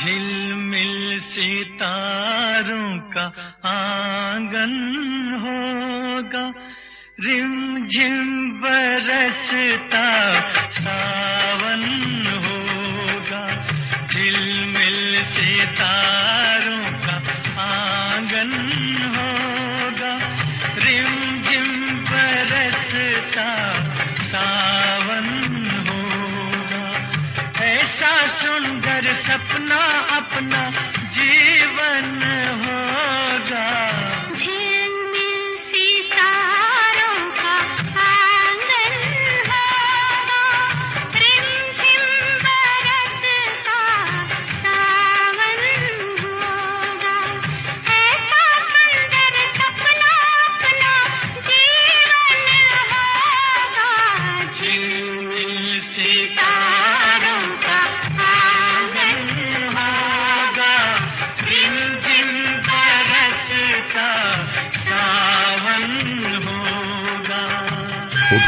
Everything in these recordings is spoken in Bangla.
झिलमिल सितारों का आँगन होगा। रिम झिम बरसता सावन सपना अपना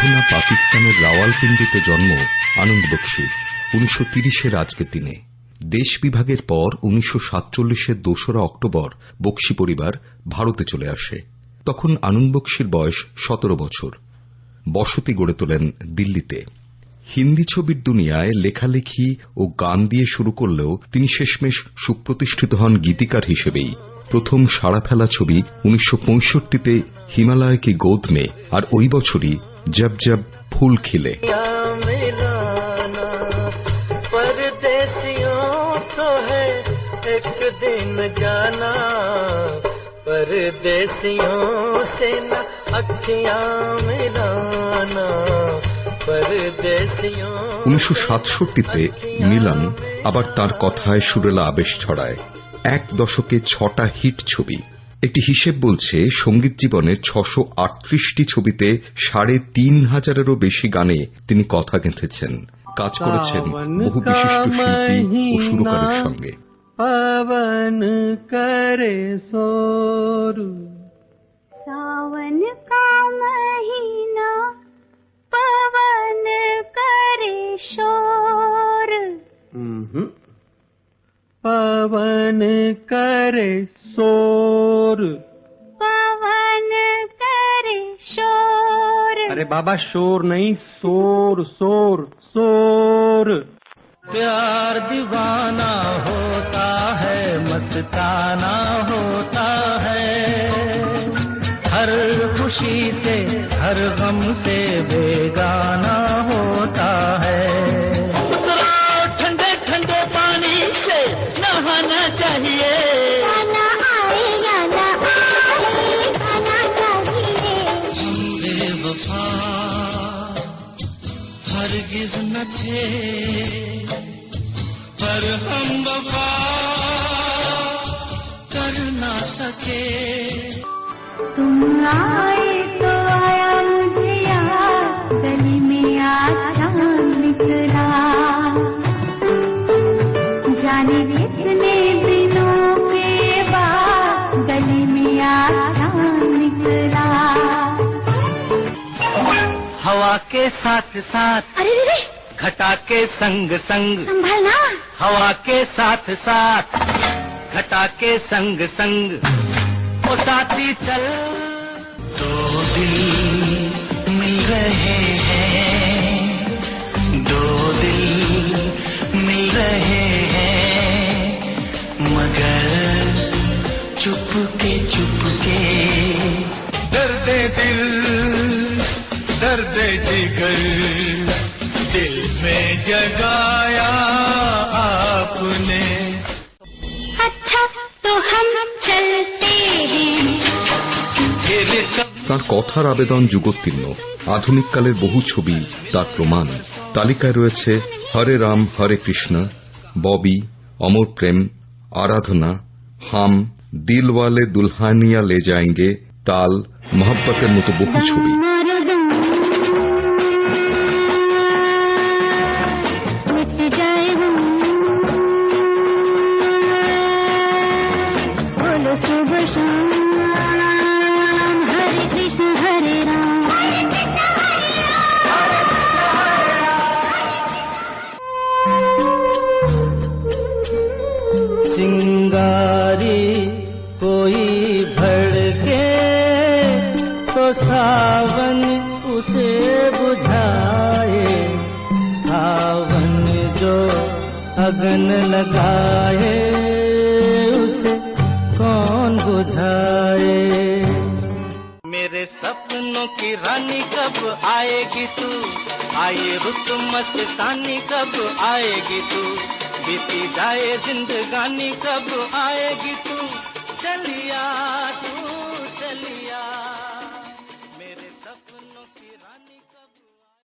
অধুনা পাকিস্তানের রাওয়ালপিন্ডিতে জন্ম আনন্দ বক্সির উনিশশো তিরিশের আজকের দিনে। দেশ বিভাগের পর উনিশশো সাতচল্লিশের দোসরা অক্টোবর বক্সি পরিবার ভারতে চলে আসে। তখন আনন্দ বক্সির বয়স সতেরো বছর। বসতি গড়ে তোলেন দিল্লিতে। হিন্দি ছবির দুনিয়ায় লেখালেখি ও গান দিয়ে শুরু করলেও তিনি শেষমেশ সুপ্রতিষ্ঠিত হন গীতিকার হিসেবেই। প্রথম সাড়া ফেলা ছবি উনিশশো পঁয়ষট্টিতে হিমালয় কি গোদ মে, আর ওই বছরই জব জব ফুল খিলে मिलाना परदेसियों को है एक दिन जाना परदेसियों से न अखियां मिलाना परदेसियों উনিশশো সাতষট্টিতে মিলন আবার তার কথায় সুরেলা আবেশ ছড়ায় এক দশকে ছটা হিট ছবি একটি হিসেব বলছে সঙ্গীত জীবনের ছশো আটত্রিশটি ছবিতে সাড়ে তিন হাজারেরও বেশি গানে তিনি কথা গেঁথেছেন কাজ করেছেন বহু বিশিষ্ট শিল্পী ও সুরকারের সঙ্গে पवन करे सोरू सावन का महीना पवन करे शोर पवन करे सोर पवन करे शोर। अरे बाबा शोर नहीं शोर शोर शोर। प्यार दीवाना होता है मस्ताना होता है। हर खुशी से हर गम से बेगाना होता है। हरगिज न थे पर हम वफा कर ना सके। तुम आए हवा के साथ साथ अरे रे रे। घटा के संग संग संभलना। हवा के साथ साथ घटा के संग संग ओ साथी चल। दो दिल मिल रहे हैं दो दिल मिल रहे हैं मगर चुपके चुपके दर्द दिल। दर्द जिगर दिल में जगाया आपने अच्छा तो हम चलते हैं फिर सब তার কথার আবেদন যুগোত্তীর্ণ আধুনিককালের বহু ছবি তার প্রমাণ তালিকায় রয়েছে হরে রাম হরে কৃষ্ণ ববি অমর প্রেম আরাধনা হাম দিলওয়ালে দুলহানিয়া লে যায়েঙ্গে তাল মহব্বতের মতো বহু ছবি अगन लगाए, उसे कौन बुझाए? मेरे सपनों की रानी कब आएगी तू? आए रुत मस्तानी कब आएगी तू? बीती जाए जिंदगानी, कब आएगी तू? चलिया तू, चलिया।